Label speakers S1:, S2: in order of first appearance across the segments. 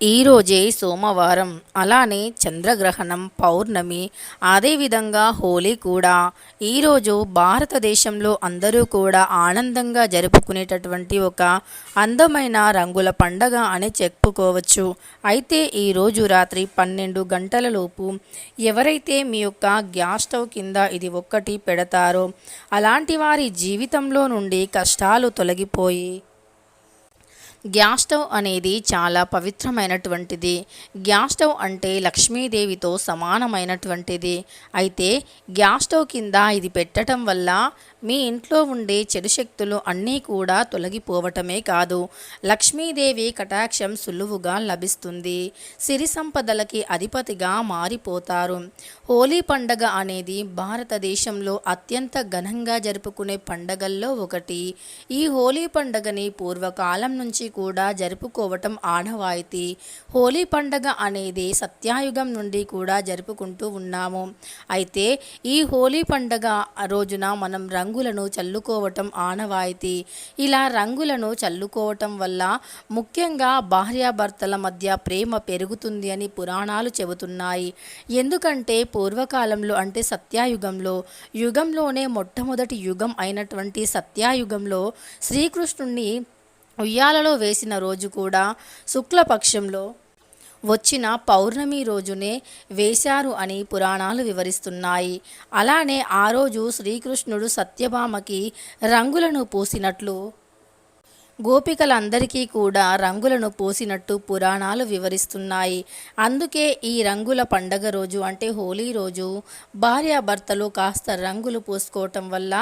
S1: ఈరోజే సోమవారం. అలానే చంద్రగ్రహణం పౌర్ణమి అదేవిధంగా హోలీ కూడా. ఈరోజు భారతదేశంలో అందరూ కూడా ఆనందంగా జరుపుకునేటటువంటి ఒక అందమైన రంగుల పండగ అని చెప్పుకోవచ్చు. అయితే ఈరోజు రాత్రి పన్నెండు గంటల లోపు ఎవరైతే మీ యొక్క గ్యాస్ స్టవ్ కింద ఇది ఒక్కటి పెడతారో అలాంటి వారి జీవితంలో నుండి కష్టాలు తొలగిపోయి గ్యాస్ స్టవ్ అనేది చాలా పవిత్రమైనటువంటిది. గ్యాస్ స్టవ్ అంటే లక్ష్మీదేవితో సమానమైనటువంటిది. అయితే గ్యాస్ స్టవ్ కింద ఇది పెట్టడం వల్ల మీ ఇంట్లో ఉండే చెడు శక్తులు అన్నీ కూడా తొలగిపోవటమే కాదు. లక్ష్మీదేవి కటాక్షం సులువుగా లభిస్తుంది. సిరి సంపదలకి అధిపతిగా మారిపోతారు. హోలీ పండగ అనేది భారతదేశంలో అత్యంత ఘనంగా జరుపుకునే పండగల్లో ఒకటి. ఈ హోలీ పండగని పూర్వకాలం నుంచి కూడా జరుపుకోవటం ఆనవాయితీ. హోలీ పండగ అనేది సత్యాయుగం నుండి కూడా జరుపుకుంటూ ఉన్నాము. అయితే ఈ హోలీ పండగ రోజున మనం రంగు రంగులను చల్లుకోవటం ఆనవాయితీ. ఇలా రంగులను చల్లుకోవటం వల్ల ముఖ్యంగా భార్యాభర్తల మధ్య ప్రేమ పెరుగుతుంది అని పురాణాలు చెబుతున్నాయి. ఎందుకంటే పూర్వకాలంలో అంటే సత్యాయుగంలో యుగంలోనే మొట్టమొదటి యుగం అయినటువంటి సత్యాయుగంలో శ్రీకృష్ణుణ్ణి ఉయ్యాలలో వేసిన రోజు కూడా శుక్లపక్షంలో వచ్చిన పౌర్ణమి రోజునే వేశారు అని పురాణాలు వివరిస్తున్నాయి. అలానే ఆ రోజు శ్రీకృష్ణుడు సత్యభామకి రంగులను పూసినట్లు గోపికలందరికీ కూడా రంగులను పోసినట్టు పురాణాలు వివరిస్తున్నాయి. అందుకే ఈ రంగుల పండగ రోజు అంటే హోలీ రోజు భార్యాభర్తలు కాస్త రంగులు పోసుకోవటం వల్ల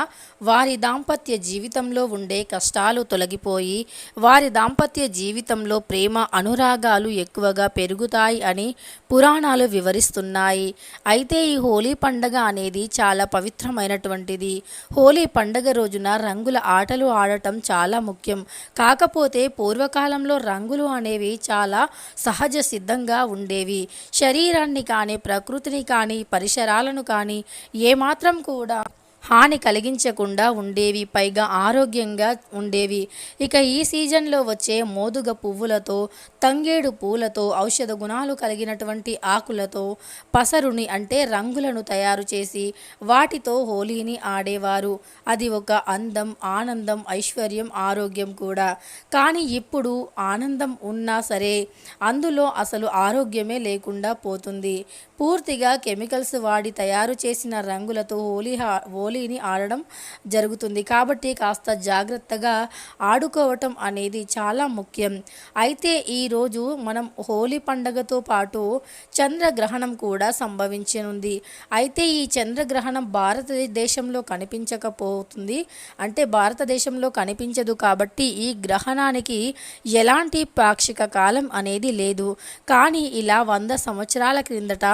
S1: వారి దాంపత్య జీవితంలో ఉండే కష్టాలు తొలగిపోయి వారి దాంపత్య జీవితంలో ప్రేమ అనురాగాలు ఎక్కువగా పెరుగుతాయి అని పురాణాలు వివరిస్తున్నాయి. అయితే ఈ హోలీ పండగ అనేది చాలా పవిత్రమైనటువంటిది. హోలీ పండగ రోజున రంగుల ఆటలు ఆడటం చాలా ముఖ్యం. కాకపోతే పూర్వకాలంలో రంగులు అనేవి చాలా సహజ సిద్ధంగా ఉండేవి. శరీరాన్ని కానీ ప్రకృతిని కానీ పరిసరాలను కానీ ఏమాత్రం కూడా హాని కలిగించకుండా ఉండేవి పైగా ఆరోగ్యంగా ఉండేవి. ఇక ఈ సీజన్లో వచ్చే మోదుగ పువ్వులతో తంగేడు పూలతో ఔషధ గుణాలు కలిగినటువంటి ఆకులతో పసరుని అంటే రంగులను తయారు చేసి వాటితో హోలీని ఆడేవారు. అది ఒక అందం ఆనందం ఐశ్వర్యం ఆరోగ్యం కూడా. కానీ ఇప్పుడు ఆనందం ఉన్నా సరే అందులో అసలు ఆరోగ్యమే లేకుండా పోతుంది. పూర్తిగా కెమికల్స్ వాడి తయారు చేసిన రంగులతో హోలీ హా హోలీని ఆడడం జరుగుతుంది. కాబట్టి కాస్త జాగ్రత్తగా ఆడుకోవటం అనేది చాలా ముఖ్యం. అయితే ఈరోజు మనం హోలీ పండగతో పాటు చంద్రగ్రహణం కూడా సంభవించనుంది. అయితే ఈ చంద్రగ్రహణం భారతదేశంలో కనిపించకపోతుంది. అంటే భారతదేశంలో కనిపించదు కాబట్టి ఈ గ్రహణానికి ఎలాంటి పాక్షిక కాలం అనేది లేదు. కానీ ఇలా వంద సంవత్సరాల క్రిందట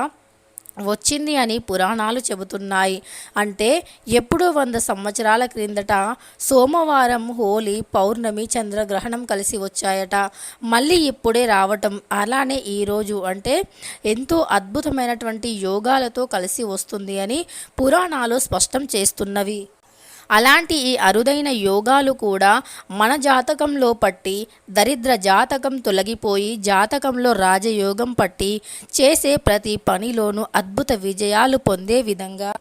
S1: వచ్చింది అని పురాణాలు చెబుతున్నాయి. అంటే ఎప్పుడో వంద సంవత్సరాల క్రిందట సోమవారం హోలీ పౌర్ణమి చంద్రగ్రహణం కలిసి వచ్చాయట. మళ్ళీ ఇప్పుడే రావటం. అలానే ఈరోజు అంటే ఎంతో అద్భుతమైనటువంటి యోగాలతో కలిసి వస్తుంది అని పురాణాలు స్పష్టం చేస్తున్నవి. అలాంటి ఈ అరుదైన యోగాలు కూడా మన జాతకంలో పట్టి దరిద్ర జాతకం తొలగిపోయి జాతకంలో రాజయోగం పట్టి చేసే ప్రతి పనిలోనూ అద్భుత విజయాలు పొందే విధంగా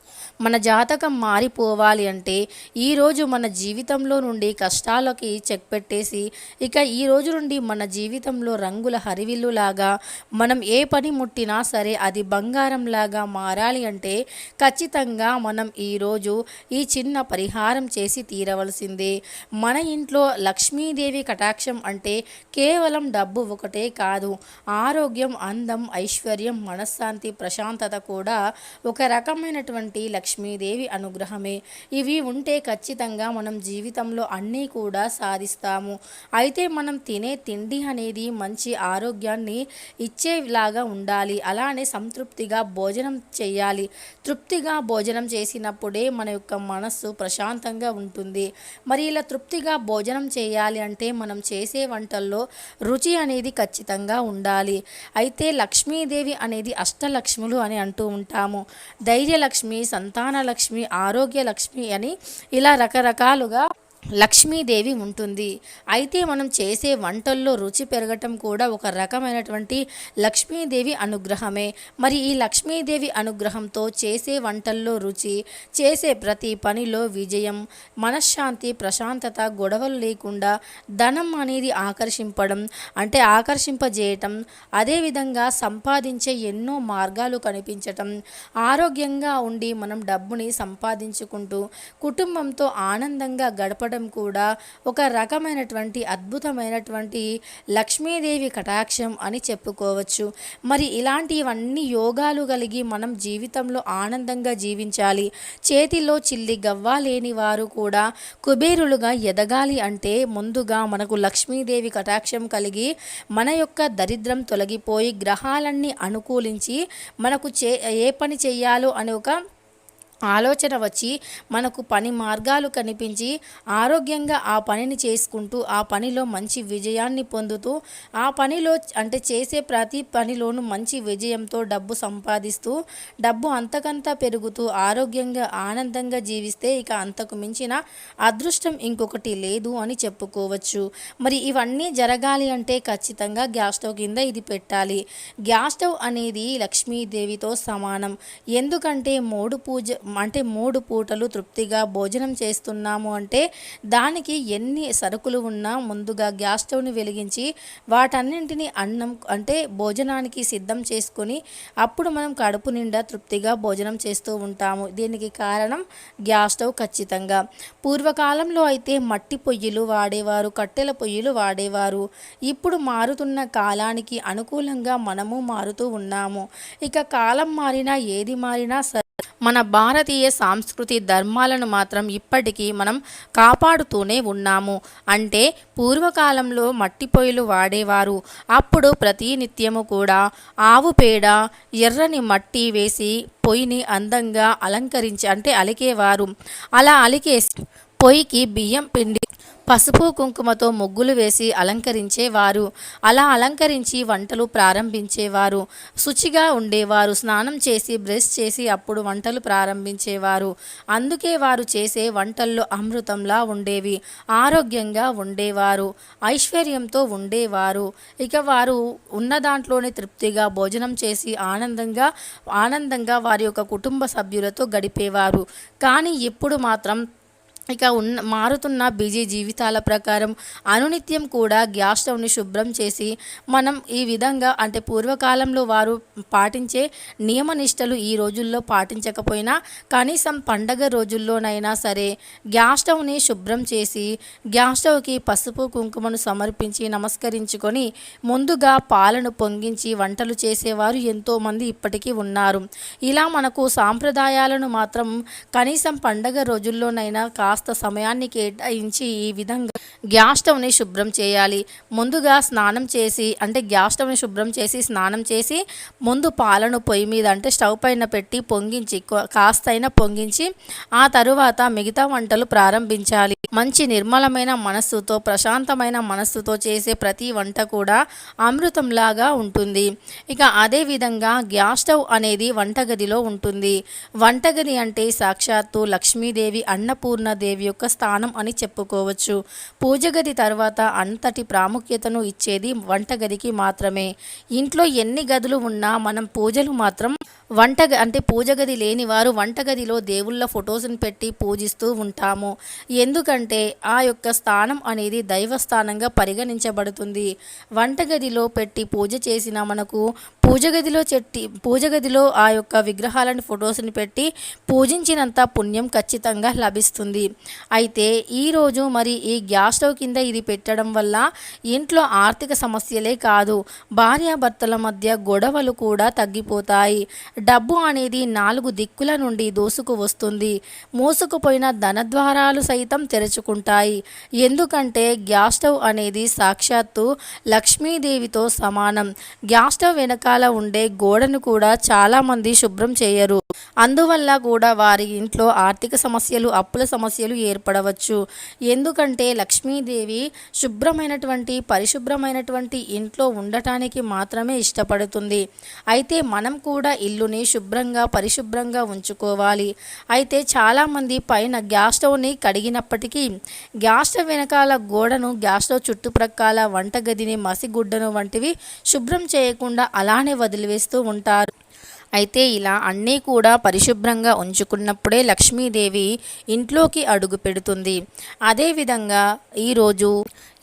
S1: మన జాతకం మారిపోవాలి అంటే ఈరోజు మన జీవితంలో నుండి కష్టాలకి చెక్ పెట్టేసి ఇక ఈ రోజు నుండి మన జీవితంలో రంగుల హరివిల్లులాగా మనం ఏ పని ముట్టినా సరే అది బంగారంలాగా మారాలి అంటే ఖచ్చితంగా మనం ఈరోజు ఈ చిన్న పరిహారం చేసి తీరవలసిందే. మన ఇంట్లో లక్ష్మీదేవి కటాక్షం అంటే కేవలం డబ్బు ఒకటే కాదు. ఆరోగ్యం అందం ఐశ్వర్యం మనశ్శాంతి ప్రశాంతత కూడా ఒక రకమైనటువంటి లక్ష్మీదేవి అనుగ్రహమే. ఇవి ఉంటే ఖచ్చితంగా మనం జీవితంలో అన్నీ కూడా సాధిస్తాము. అయితే మనం తినే తిండి అనేది మంచి ఆరోగ్యాన్ని ఇచ్చేలాగా ఉండాలి. అలానే సంతృప్తిగా భోజనం చేయాలి. తృప్తిగా భోజనం చేసినప్పుడే మన యొక్క మనస్సు ప్రశాంతంగా ఉంటుంది. మరి ఇలా తృప్తిగా భోజనం చేయాలి అంటే మనం చేసే వంటల్లో రుచి అనేది ఖచ్చితంగా ఉండాలి. అయితే లక్ష్మీదేవి అనేది అష్టలక్ష్ములు అని అంటూ ఉంటాము. ధైర్యలక్ష్మి సంతానలక్ష్మి ఆరోగ్యలక్ష్మి అని ఇలా రకరకాలుగా లక్ష్మీదేవి ఉంటుంది. అయితే మనం చేసే వంటల్లో రుచి పెరగటం కూడా ఒక రకమైనటువంటి లక్ష్మీదేవి అనుగ్రహమే. మరి ఈ లక్ష్మీదేవి అనుగ్రహంతో చేసే వంటల్లో రుచి చేసే ప్రతి పనిలో విజయం మనశ్శాంతి ప్రశాంతత గొడవలు లేకుండా ధనం అనేది ఆకర్షింపడం అంటే ఆకర్షింపజేయటం అదేవిధంగా సంపాదించే ఎన్నో మార్గాలు కనిపించటం ఆరోగ్యంగా ఉండి మనం డబ్బుని సంపాదించుకుంటూ కుటుంబంతో ఆనందంగా గడపడం కూడా ఒక రకమైనటువంటి అద్భుతమైనటువంటి లక్ష్మీదేవి కటాక్షం అని చెప్పుకోవచ్చు. మరి ఇలాంటివన్నీ యోగాలు కలిగి మనం జీవితంలో ఆనందంగా జీవించాలి. చేతిలో చిల్లి గవ్వ లేని వారు కూడా కుబేరులుగా ఎదగాలి అంటే ముందుగా మనకు లక్ష్మీదేవి కటాక్షం కలిగి మన యొక్క దరిద్రం తొలగిపోయి గ్రహాలన్నీ అనుకూలించి మనకు చే ఏ పని చేయాలో అనే ఒక ఆలోచన వచ్చి మనకు పని మార్గాలు కనిపించి ఆరోగ్యంగా ఆ పనిని చేసుకుంటూ ఆ పనిలో మంచి విజయాన్ని పొందుతూ ఆ పనిలో అంటే చేసే ప్రతి పనిలోనూ మంచి విజయంతో డబ్బు సంపాదిస్తూ డబ్బు అంతకంతా పెరుగుతూ ఆరోగ్యంగా ఆనందంగా జీవిస్తే ఇక అంతకు మించిన అదృష్టం ఇంకొకటి లేదు అని చెప్పుకోవచ్చు. మరి ఇవన్నీ జరగాలి అంటే ఖచ్చితంగా గ్యాస్ స్టవ్ కింద ఇది పెట్టాలి. గ్యాస్ స్టవ్ అనేది లక్ష్మీదేవితో సమానం. ఎందుకంటే మూడు పూజ అంటే మూడు పూటలు తృప్తిగా భోజనం చేస్తున్నాము అంటే దానికి ఎన్ని సరుకులు ఉన్నా ముందుగా గ్యాస్ స్టవ్ని వెలిగించి వాటన్నింటినీ అన్నం అంటే భోజనానికి సిద్ధం చేసుకొని అప్పుడు మనం కడుపు నిండా తృప్తిగా భోజనం చేస్తూ ఉంటాము. దీనికి కారణం గ్యాస్ స్టవ్ ఖచ్చితంగా. పూర్వకాలంలో అయితే మట్టి పొయ్యిలు వాడేవారు కట్టెల పొయ్యిలు వాడేవారు. ఇప్పుడు మారుతున్న కాలానికి అనుకూలంగా మనము మారుతూ ఉన్నాము. ఇక కాలం మారినా ఏది మారినా సరే మన భారతీయ సాంస్కృతి ధర్మాలను మాత్రం ఇప్పటికీ మనం కాపాడుతూనే ఉన్నాము. అంటే పూర్వకాలంలో మట్టి పొయ్యిలు వాడేవారు. అప్పుడు ప్రతి నిత్యము కూడా ఆవు పేడ ఎర్రని మట్టి వేసి పొయ్యిని అందంగా అలంకరించి అంటే అలికేవారు. అలా అలికేసి పొయ్యికి బియ్యం పిండి పసుపు కుంకుమతో ముగ్గులు వేసి అలంకరించేవారు. అలా అలంకరించి వంటలు ప్రారంభించేవారు. శుచిగా ఉండేవారు. స్నానం చేసి బ్రష్ చేసి అప్పుడు వంటలు ప్రారంభించేవారు. అందుకే వారు చేసే వంటల్లో అమృతంలా ఉండేవి. ఆరోగ్యంగా ఉండేవారు. ఐశ్వర్యంతో ఉండేవారు. ఇక వారు ఉన్న దాంట్లోనే తృప్తిగా భోజనం చేసి ఆనందంగా ఆనందంగా వారి యొక్క కుటుంబ సభ్యులతో గడిపేవారు. కానీ ఇప్పుడు మాత్రం ఇక ఉన్న మారుతున్న బిజీ జీవితాల ప్రకారం అనునిత్యం కూడా గ్యాస్ స్టవ్ని శుభ్రం చేసి మనం ఈ విధంగా అంటే పూర్వకాలంలో వారు పాటించే నియమనిష్టలు ఈ రోజుల్లో పాటించకపోయినా కనీసం పండగ రోజుల్లోనైనా సరే గ్యాస్ స్టవ్ని శుభ్రం చేసి గ్యాస్ స్టవ్కి పసుపు కుంకుమను సమర్పించి నమస్కరించుకొని ముందుగా పాలను పొంగించి వంటలు చేసేవారు ఎంతోమంది ఇప్పటికీ ఉన్నారు. ఇలా మనకు సాంప్రదాయాలను మాత్రం కనీసం పండగ రోజుల్లోనైనా కాస్త కాస్త సమయాన్ని కేటాయించి ఈ విధంగా గ్యాస్ స్టవ్ని శుభ్రం చేయాలి. ముందుగా స్నానం చేసి అంటే గ్యాస్ స్టవ్ని శుభ్రం చేసి స్నానం చేసి ముందు పాలను పొయ్యి మీద అంటే స్టవ్ పైన పెట్టి పొంగించి కొ- పొంగించి ఆ తరువాత మిగతా వంటలు ప్రారంభించాలి. మంచి నిర్మలమైన మనస్సుతో ప్రశాంతమైన మనస్సుతో చేసే ప్రతి వంట కూడా అమృతంలాగా ఉంటుంది. ఇక అదే విధంగా గ్యాస్ స్టవ్ అనేది వంటగదిలో ఉంటుంది. వంటగది అంటే సాక్షాత్తు లక్ష్మీదేవి దేవి యొక్క స్థానం అని చెప్పుకోవచ్చు. పూజగది తర్వాత అంతటి ప్రాముఖ్యతను ఇచ్చేది వంటగదికి మాత్రమే. ఇంట్లో ఎన్ని గదులు ఉన్నా మనం పూజలు మాత్రం వంట అంటే పూజ గది లేని వారు వంటగదిలో దేవుళ్ళ ఫొటోస్ని పెట్టి పూజిస్తూ ఉంటాము. ఎందుకంటే ఆ యొక్క స్థానం అనేది దైవస్థానంగా పరిగణించబడుతుంది. వంటగదిలో పెట్టి పూజ చేసిన మనకు పూజగదిలో చెట్టి పూజ గదిలో ఆ యొక్క విగ్రహాలను ఫొటోస్ని పెట్టి పూజించినంత పుణ్యం ఖచ్చితంగా లభిస్తుంది. అయితే ఈరోజు మరి ఈ గ్యాస్ స్టవ్ కింద ఇది పెట్టడం వల్ల ఇంట్లో ఆర్థిక సమస్యలే కాదు భార్యాభర్తల మధ్య గొడవలు కూడా తగ్గిపోతాయి. డబ్బు అనేది నాలుగు దిక్కుల నుండి దోసుకు వస్తుంది. మూసుకుపోయిన ధనద్వారాలు సైతం తెరుచుకుంటాయి. ఎందుకంటే గ్యాస్ స్టవ్ అనేది సాక్షాత్తు లక్ష్మీదేవితో సమానం. గ్యాస్ స్టవ్ వెనకాల ఉండే గోడను కూడా చాలామంది శుభ్రం చేయరు. అందువల్ల కూడా వారి ఇంట్లో ఆర్థిక సమస్యలు అప్పుల సమస్యలు ఏర్పడవచ్చు. ఎందుకంటే లక్ష్మీదేవి శుభ్రమైనటువంటి పరిశుభ్రమైనటువంటి ఇంట్లో ఉండటానికి మాత్రమే ఇష్టపడుతుంది. అయితే మనం కూడా ఇల్లు స్టవ్ని శుభ్రంగా పరిశుభ్రంగా ఉంచుకోవాలి. అయితే చాలామంది పైన గ్యాస్ స్టవ్ని కడిగినప్పటికీ గ్యాస్ స్టవ్ వెనకాల గోడను గ్యాస్ స్టవ్ చుట్టుప్రక్కల వంటగదిని మసిగుడ్డను వంటివి శుభ్రం చేయకుండా అలానే వదిలివేస్తూ ఉంటారు. అయితే ఇలా అన్నీ కూడా పరిశుభ్రంగా ఉంచుకున్నప్పుడే లక్ష్మీదేవి ఇంట్లోకి అడుగు పెడుతుంది. అదేవిధంగా ఈరోజు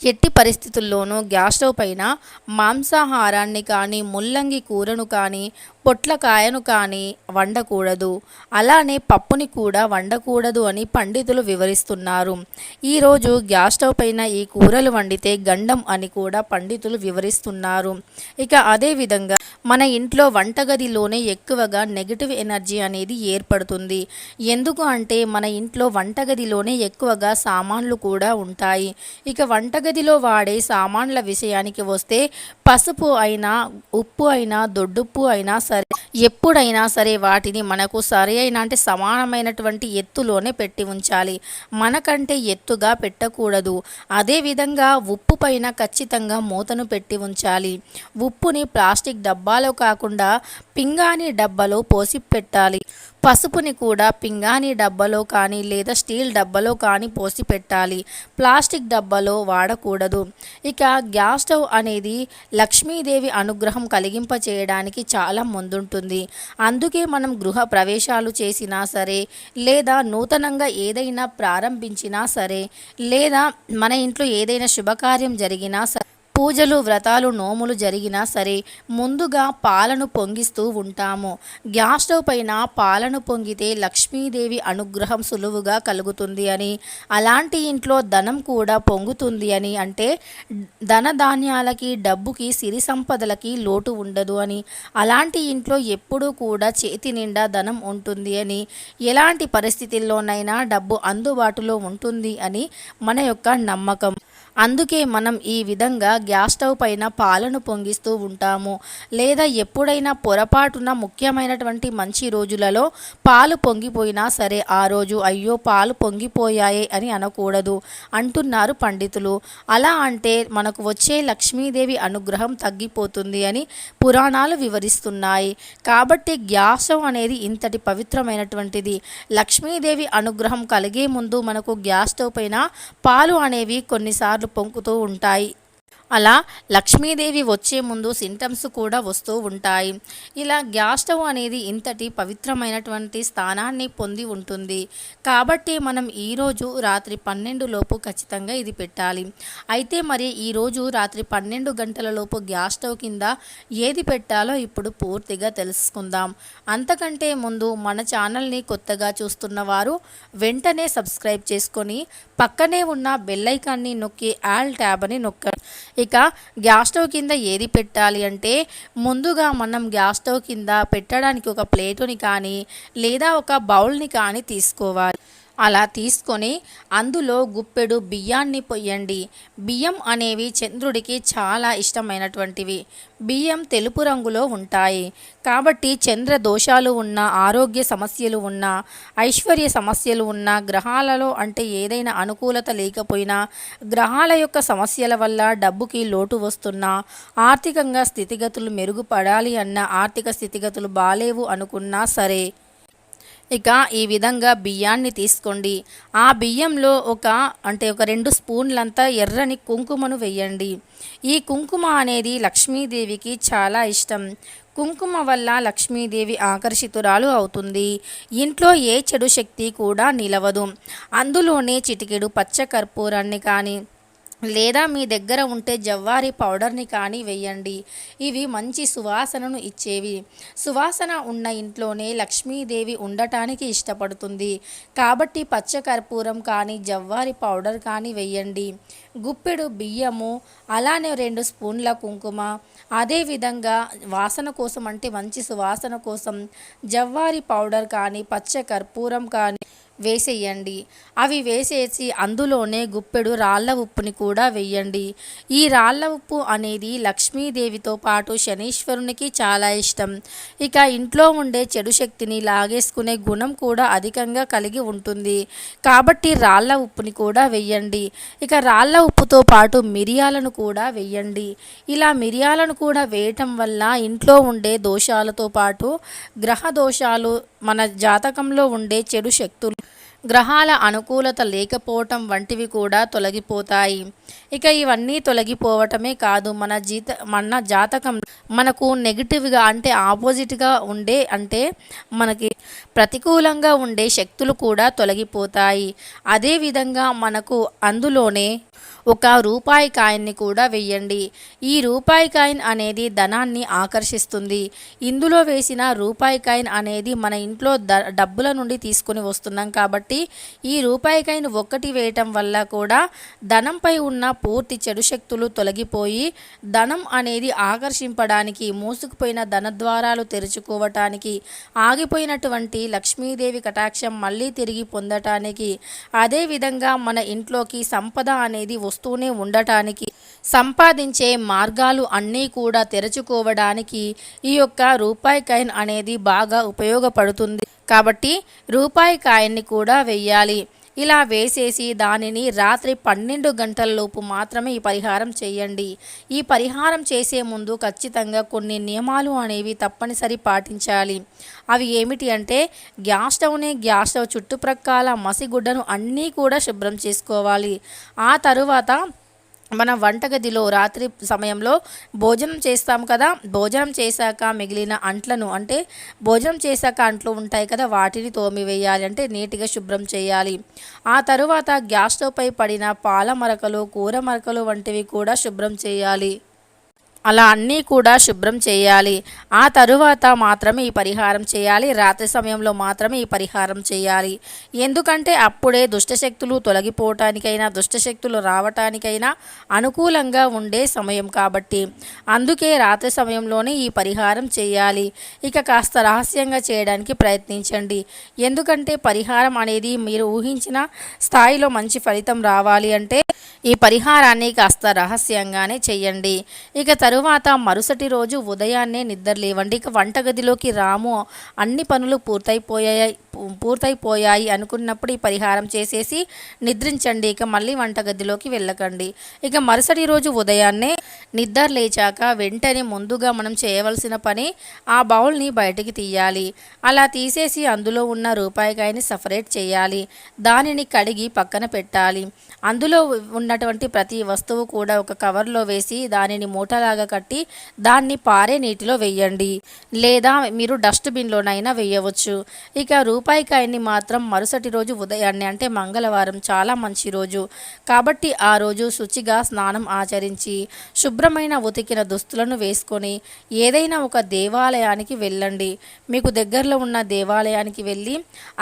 S1: ఎట్టి పరిస్థితుల్లోనూ గ్యాస్ స్టవ్ పైన మాంసాహారాన్ని కానీ ముల్లంగి కూరను కానీ పొట్లకాయను కానీ వండకూడదు. అలానే పప్పుని కూడా వండకూడదు అని పండితులు వివరిస్తున్నారు. ఈరోజు గ్యాస్ స్టవ్ పైన ఈ కూరలు వండితే గండం అని కూడా పండితులు వివరిస్తున్నారు. ఇక అదేవిధంగా మన ఇంట్లో వంటగదిలోనే ఎక్కువగా నెగిటివ్ ఎనర్జీ అనేది ఏర్పడుతుంది. ఎందుకు అంటే మన ఇంట్లో వంటగదిలోనే ఎక్కువగా సామాన్లు కూడా ఉంటాయి. ఇక వంటగదిలో వాడే సామాన్ల విషయానికి వస్తే పసుపు అయినా ఉప్పు అయినా దొడ్డుప్పు అయినా సరే ఎప్పుడైనా సరే వాటిని మనకు సరి అయిన అంటే సమానమైనటువంటి ఎత్తులోనే పెట్టి ఉంచాలి. మనకంటే ఎత్తుగా పెట్టకూడదు. అదేవిధంగా ఉప్పు పైన ఖచ్చితంగా మూతను పెట్టి ఉంచాలి. ఉప్పుని ప్లాస్టిక్ డబ్బాలో కాకుండా పింగాణి డబ్బాలో పోసి పెట్టాలి. పసుపుని కూడా పింగాణి డబ్బాలో కానీ లేదా స్టీల్ డబ్బాలో కానీ పోసి పెట్టాలి. ప్లాస్టిక్ డబ్బాలో వాడకూడదు. ఇక గ్యాస్ స్టవ్ అనేది లక్ష్మీదేవి అనుగ్రహం కలిగింప చేయడానికి చాలా ముందుంటుంది. అందుకే మనం గృహ ప్రవేశాలు చేసినా సరే లేదా నూతనంగా ఏదైనా ప్రారంభించినా సరే లేదా మన ఇంట్లో ఏదైనా శుభకార్యం జరిగినా సరే పూజలు వ్రతాలు నోములు జరిగినా సరే ముందుగా పాలను పొంగిస్తూ ఉంటాము. గ్యాస్ స్టవ్ పైన పాలను పొంగితే లక్ష్మీదేవి అనుగ్రహం సులువుగా కలుగుతుంది అని అలాంటి ఇంట్లో ధనం కూడా పొంగుతుంది అని అంటే ధన ధాన్యాలకి డబ్బుకి సిరి సంపదలకి లోటు ఉండదు అని అలాంటి ఇంట్లో ఎప్పుడూ కూడా చేతి నిండా ధనం ఉంటుంది అని ఎలాంటి పరిస్థితుల్లోనైనా డబ్బు అందుబాటులో ఉంటుంది అని మన యొక్క నమ్మకం. అందుకే మనం ఈ విధంగా గ్యాస్ స్టవ్ పైన పాలను పొంగిస్తూ ఉంటాము. లేదా ఎప్పుడైనా పొరపాటున ముఖ్యమైనటువంటి మంచి రోజులలో పాలు పొంగిపోయినా సరే ఆ రోజు అయ్యో పాలు పొంగిపోయాయి అని అనకూడదు అంటున్నారు పండితులు. అలా అంటే మనకు వచ్చే లక్ష్మీదేవి అనుగ్రహం తగ్గిపోతుంది అని పురాణాలు వివరిస్తున్నాయి. కాబట్టి గ్యాస్ స్టవ్ అనేది ఇంతటి పవిత్రమైనటువంటిది. లక్ష్మీదేవి అనుగ్రహం కలిగే ముందు మనకు గ్యాస్ స్టవ్ పైన పాలు అనేవి కొన్నిసార్లు పొంగుతూ ఉంటాయి. అలా లక్ష్మీదేవి వచ్చే ముందు సింటమ్స్ కూడా వస్తూ ఉంటాయి. ఇలా గ్యాస్ స్టవ్ అనేది ఇంతటి పవిత్రమైనటువంటి స్థానాన్ని పొంది ఉంటుంది. కాబట్టి మనం ఈరోజు రాత్రి పన్నెండు లోపు ఖచ్చితంగా ఇది పెట్టాలి. అయితే మరి ఈరోజు రాత్రి పన్నెండు గంటల లోపు గ్యాస్ స్టవ్ కింద ఏది పెట్టాలో ఇప్పుడు పూర్తిగా తెలుసుకుందాం. అంతకంటే ముందు మన ఛానల్ని కొత్తగా చూస్తున్న వారు వెంటనే సబ్స్క్రైబ్ చేసుకొని పక్కనే ఉన్న బెల్లైకాన్ని నొక్కి ఆల్ ట్యాబ్ అని నొక్క ఇక గ్యాస్ స్టవ్ కింద ఏది పెట్టాలి అంటే ముందుగా మనం గ్యాస్ స్టవ్ కింద పెట్టడానికి ఒక ప్లేటుని కానీ లేదా ఒక బౌల్ని కానీ తీసుకోవాలి. అలా తీసుకొని అందులో గుప్పెడు బియ్యాన్ని పొయ్యండి. బియ్యం అనేవి చంద్రుడికి చాలా ఇష్టమైనటువంటివి. బియ్యం తెలుపు రంగులో ఉంటాయి. కాబట్టి చంద్ర దోషాలు ఉన్న ఆరోగ్య సమస్యలు ఉన్న ఐశ్వర్య సమస్యలు ఉన్న గ్రహాలలో అంటే ఏదైనా అనుకూలత లేకపోయినా గ్రహాల యొక్క సమస్యల వల్ల డబ్బుకి లోటు వస్తున్నా ఆర్థికంగా స్థితిగతులు మెరుగుపడాలి అన్న ఆర్థిక స్థితిగతులు బాలేవు అనుకున్నా సరే ఇక ఈ విధంగా బియ్యాన్ని తీసుకోండి. ఆ బియ్యంలో ఒక అంటే ఒక రెండు స్పూన్లంతా ఎర్రని కుంకుమను వేయండి. ఈ కుంకుమ అనేది లక్ష్మీదేవికి చాలా ఇష్టం. కుంకుమ వల్ల లక్ష్మీదేవి ఆకర్షితురాలు అవుతుంది. ఇంట్లో ఏ చెడు శక్తి కూడా నిలవదు. అందులోనే చిటికెడు పచ్చ కర్పూరాన్ని కానీ లేదా మీ దగ్గర ఉంటే జవ్వారి పౌడర్ని కానీ వేయండి. ఇవి మంచి సువాసనను ఇచ్చేవి. సువాసన ఉన్న ఇంట్లోనే లక్ష్మీదేవి ఉండటానికి ఇష్టపడుతుంది. కాబట్టి పచ్చ కర్పూరం కానీ జవ్వారి పౌడర్ కానీ వేయండి. గుప్పెడు బియ్యము అలానే రెండు స్పూన్ల కుంకుమ. అదేవిధంగా వాసన కోసం అంటే మంచి సువాసన కోసం జవ్వారి పౌడర్ కానీ పచ్చ కర్పూరం కానీ వేసేయండి. అవి వేసేసి అందులోనే గుప్పెడు రాళ్ళ ఉప్పుని కూడా వేయండి. ఈ రాళ్ళ ఉప్పు అనేది లక్ష్మీదేవితో పాటు శనీశ్వరునికి చాలా ఇష్టం. ఇక ఇంట్లో ఉండే చెడు శక్తిని లాగేసుకునే గుణం కూడా అధికంగా కలిగి ఉంటుంది. కాబట్టి రాళ్ళ ఉప్పుని కూడా వెయ్యండి ఇక రాళ్ళ ఉప్పుతో పాటు మిరియాలను కూడా వెయ్యండి ఇలా మిరియాలను కూడా వేయటం వల్ల ఇంట్లో ఉండే దోషాలతో పాటు గ్రహ దోషాలు మన జాతకంలో ఉండే చెడు శక్తులు గ్రహాల అనుకూలత లేకపోవటం వంటివి కూడా తొలగిపోతాయి. ఇక ఇవన్నీ తొలగిపోవటమే కాదు మన జీత మన జాతకం మనకు నెగిటివ్గా అంటే ఆపోజిట్గా ఉండే అంటే మనకి ప్రతికూలంగా ఉండే శక్తులు కూడా తొలగిపోతాయి. అదేవిధంగా మనకు అందులోనే ఒక రూపాయి కాయిన్ని కూడా వెయ్యండి. ఈ రూపాయి కాయిన్ అనేది ధనాన్ని ఆకర్షిస్తుంది. ఇందులో వేసిన రూపాయి కాయిన్ అనేది మన ఇంట్లో ద డబ్బుల నుండి తీసుకుని వస్తున్నాం కాబట్టి ఈ రూపాయి కాయిన్ ఒక్కటి వేయటం వల్ల కూడా ధనంపై ఉన్న పూర్తి చెడు శక్తులు తొలగిపోయి ధనం అనేది ఆకర్షింపడానికి మూసుకుపోయిన ధన ద్వారాలు తెరుచుకోవటానికి ఆగిపోయినటువంటి లక్ష్మీదేవి కటాక్షం మళ్ళీ తిరిగి పొందటానికి అదేవిధంగా మన ఇంట్లోకి సంపద అనేది వస్తూనే ఉండటానికి సంపాదించే మార్గాలు అన్నీ కూడా తెరుచుకోవడానికి ఈ యొక్క రూపాయి కాయిన్ అనేది బాగా ఉపయోగపడుతుంది. కాబట్టి రూపాయి కాయిన్ని కూడా వెయ్యాలి. ఇలా వేసేసి దానిని రాత్రి పన్నెండు గంటలలోపు మాత్రమే ఈ పరిహారం చేయండి. ఈ పరిహారం చేసే ముందు ఖచ్చితంగా కొన్ని నియమాలు అనేవి తప్పనిసరి పాటించాలి. అవి ఏమిటి అంటే గ్యాస్ స్టవ్ని గ్యాస్ స్టవ్ చుట్టుప్రక్కల మసిగుడ్డను అన్నీ కూడా శుభ్రం చేసుకోవాలి. ఆ తరువాత మన వంటగదిలో రాత్రి సమయంలో భోజనం చేస్తాం కదా భోజనం చేశాక మిగిలిన అంట్లను అంటే భోజనం చేశాక అంట్లు ఉంటాయి కదా వాటిని తోమి వేయాలి అంటే నీట్గా శుభ్రం చేయాలి. ఆ తరువాత గ్యాస్ స్టవ్ పై పడిన పాల మరకలు కూర మరకలు వంటివి కూడా శుభ్రం చేయాలి. అలా అన్నీ కూడా శుభ్రం చేయాలి. ఆ తరువాత మాత్రమే ఈ పరిహారం చేయాలి. రాత్రి సమయంలో మాత్రమే ఈ పరిహారం చేయాలి. ఎందుకంటే అప్పుడే దుష్టశక్తులు తొలగిపోవటానికైనా దుష్టశక్తులు రావటానికైనా అనుకూలంగా ఉండే సమయం కాబట్టి అందుకే రాత్రి సమయంలోనే ఈ పరిహారం చేయాలి. ఇక కాస్త రహస్యంగా చేయడానికి ప్రయత్నించండి. ఎందుకంటే పరిహారం అనేది మీరు ఊహించిన స్థాయిలో మంచి ఫలితం రావాలి అంటే ఈ పరిహారాన్ని కాస్త రహస్యంగానే చేయండి ఇక తరువాత మరుసటి రోజు ఉదయాన్నే నిద్ర లేవండి ఇక వంటగదిలోకి రాము. అన్ని పనులు పూర్తయిపోయాయి పూర్తయిపోయాయి అనుకున్నప్పుడు ఈ పరిహారం చేసేసి నిద్రించండి. ఇక మళ్ళీ వంటగదిలోకి వెళ్ళకండి. ఇక మరుసటి రోజు ఉదయాన్నే నిద్ర లేచాక వెంటనే ముందుగా మనం చేయవలసిన పని ఆ బౌల్ని బయటికి తీయాలి. అలా తీసేసి అందులో ఉన్న రూపాయికాయని సపరేట్ చేయాలి. దానిని కడిగి పక్కన పెట్టాలి. అందులో ఉన్నటువంటి ప్రతి వస్తువు కూడా ఒక కవర్లో వేసి దానిని మూటలాగా కట్టి దాన్ని పారే నీటిలో వేయండి. లేదా మీరు డస్ట్బిన్లోనైనా వేయవచ్చు. ఇక రూపాయి కాయని మాత్రం మరుసటి రోజు ఉదయాన్నే అంటే మంగళవారం చాలా మంచి రోజు. కాబట్టి ఆ రోజు శుచిగా స్నానం ఆచరించి శుభ్రమైన ఉతికిన దుస్తులను వేసుకొని ఏదైనా ఒక దేవాలయానికి వెళ్ళండి. మీకు దగ్గరలో ఉన్న దేవాలయానికి వెళ్ళి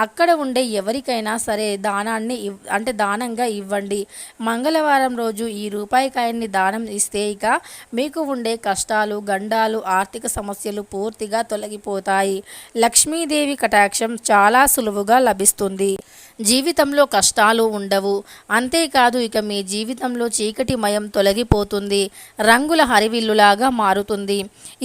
S1: అక్కడ ఉండే ఎవరికైనా సరే దానాన్ని అంటే దానంగా ఇవ్వండి. మంగళవారం రోజు ఈ రూపాయి కాయన్ని దానం ఇస్తే ఇక మీకు ఉండే కష్టాలు గండాలు ఆర్థిక సమస్యలు పూర్తిగా తొలగిపోతాయి. లక్ష్మీదేవి కటాక్షం చాలా సులువుగా లభిస్తుంది. జీవితంలో కష్టాలు ఉండవు. అంతేకాదు ఇక మీ జీవితంలో చీకటి మయం తొలగిపోతుంది. రంగుల హరివిల్లులాగా మారుతుంది.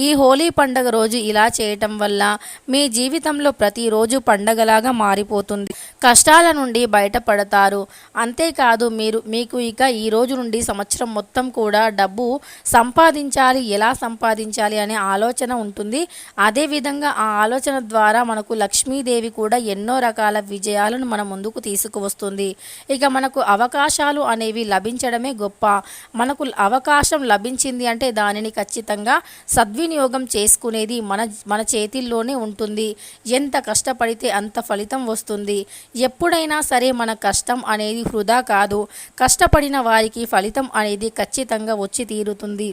S1: ఈ హోలీ పండగ రోజు ఇలా చేయటం వల్ల మీ జీవితంలో ప్రతిరోజు పండగలాగా మారిపోతుంది. కష్టాల నుండి బయటపడతారు. అంతేకాదు మీరు మీకు ఇక ఈ రోజు నుండి సంవత్సరం మొత్తం కూడా డబ్బు సంపాదించాలి ఎలా సంపాదించాలి అనే ఆలోచన ఉంటుంది. అదేవిధంగా ఆ ఆలోచన ద్వారా మనకు లక్ష్మీదేవి కూడా ఎన్నో రకాల విజయాలను మన ముందుకు తీసుకువస్తుంది. ఇక మనకు అవకాశాలు అనేవి లభించడమే గొప్ప. మనకు అవకాశం లభించింది అంటే దానిని ఖచ్చితంగా సద్వినియోగం చేసుకునేది మన మన చేతిల్లోనే ఉంటుంది. ఎంత కష్టపడితే అంత ఫలితం వస్తుంది. ఎప్పుడైనా సరే మన కష్టం అనేది వృధా కాదు. కష్టపడిన వారికి ఫలితం అనేది ఖచ్చితంగా వచ్చి తీరుతుంది.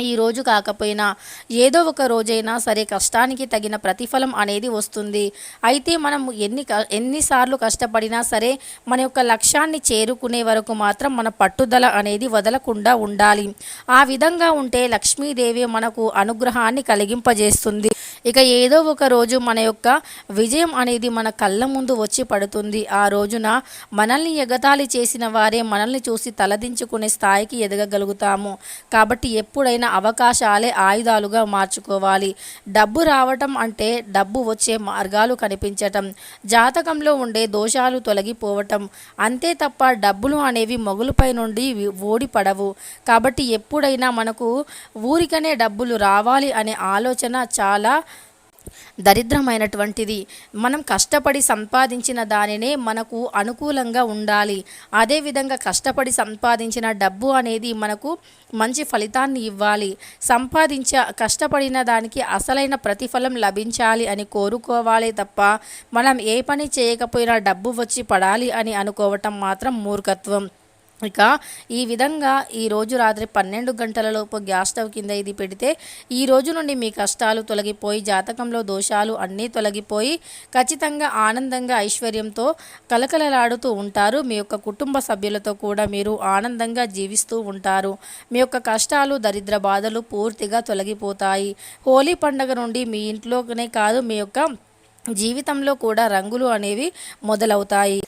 S1: ఈ రోజు కాకపోయినా ఏదో ఒక రోజైనా సరే కష్టానికి తగిన ప్రతిఫలం అనేది వస్తుంది. అయితే మనం ఎన్ని క- ఎన్నిసార్లు కష్టపడినా సరే మన యొక్క లక్ష్యాన్ని చేరుకునే వరకు మాత్రం మన పట్టుదల అనేది వదలకుండా ఉండాలి. ఆ విధంగా ఉంటే లక్ష్మీదేవి మనకు అనుగ్రహాన్ని కలిగింపజేస్తుంది. ఇక ఏదో ఒక రోజు మన యొక్క విజయం అనేది మన కళ్ళ ముందు వచ్చి పడుతుంది. ఆ రోజున మనల్ని ఎగతాళి చేసిన వారే మనల్ని చూసి తలదించుకునే స్థాయికి ఎదగగలుగుతాము. కాబట్టి ఎప్పుడైనా అవకాశాలే ఆయుధాలుగా మార్చుకోవాలి. డబ్బు రావటం అంటే డబ్బు వచ్చే మార్గాలు కనిపించటం జాతకంలో ఉండే దోషాలు తొలగిపోవటం. అంతే తప్ప డబ్బులు అనేవి మొగులపై నుండి ఓడిపడవు. కాబట్టి ఎప్పుడైనా మనకు ఊరికనే డబ్బులు రావాలి అనే ఆలోచన చాలా దరిద్రమైనటువంటిది. మనం కష్టపడి సంపాదించిన దానినే మనకు అనుకూలంగా ఉండాలి. అదేవిధంగా కష్టపడి సంపాదించిన డబ్బు అనేది మనకు మంచి ఫలితాన్ని ఇవ్వాలి. సంపాదించ కష్టపడిన దానికి అసలైన ప్రతిఫలం లభించాలి అని కోరుకోవాలి తప్ప మనం ఏ పని చేయకపోయినా డబ్బు వచ్చి పడాలి అని అనుకోవటం మాత్రం మూర్ఖత్వం. ఇక ఈ విధంగా ఈ రోజు రాత్రి పన్నెండు గంటలలోపు గ్యాస్ స్టవ్ కింద ఇది పెడితే ఈ రోజు నుండి మీ కష్టాలు తొలగిపోయి జాతకంలో దోషాలు అన్నీ తొలగిపోయి ఖచ్చితంగా ఆనందంగా ఐశ్వర్యంతో కలకలలాడుతూ ఉంటారు. మీ యొక్క కుటుంబ సభ్యులతో కూడా మీరు ఆనందంగా జీవిస్తూ ఉంటారు. మీ యొక్క కష్టాలు దరిద్ర బాధలు పూర్తిగా తొలగిపోతాయి. హోలీ పండుగ నుండి మీ ఇంట్లోనే కాదు మీ యొక్క జీవితంలో కూడా రంగులు అనేవి మొదలవుతాయి.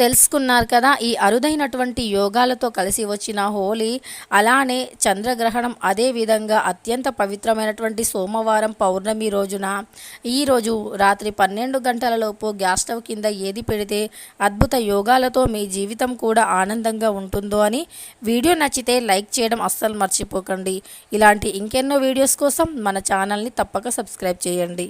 S1: తెలుసుకున్నారు కదా ఈ అరుదైనటువంటి యోగాలతో కలిసి వచ్చిన హోలీ అలానే చంద్రగ్రహణం అదే విధంగా అత్యంత పవిత్రమైనటువంటి సోమవారం పౌర్ణమి రోజున ఈరోజు రాత్రి పన్నెండు గంటలలోపు గ్యాస్ స్టవ్ కింద ఏది పెడితే అద్భుత యోగాలతో మీ జీవితం కూడా ఆనందంగా ఉంటుందో అని వీడియో నచ్చితే లైక్ చేయడం అస్సలు మర్చిపోకండి. ఇలాంటి ఇంకెన్నో వీడియోస్ కోసం మన ఛానల్ని తప్పక సబ్స్క్రైబ్ చేయండి.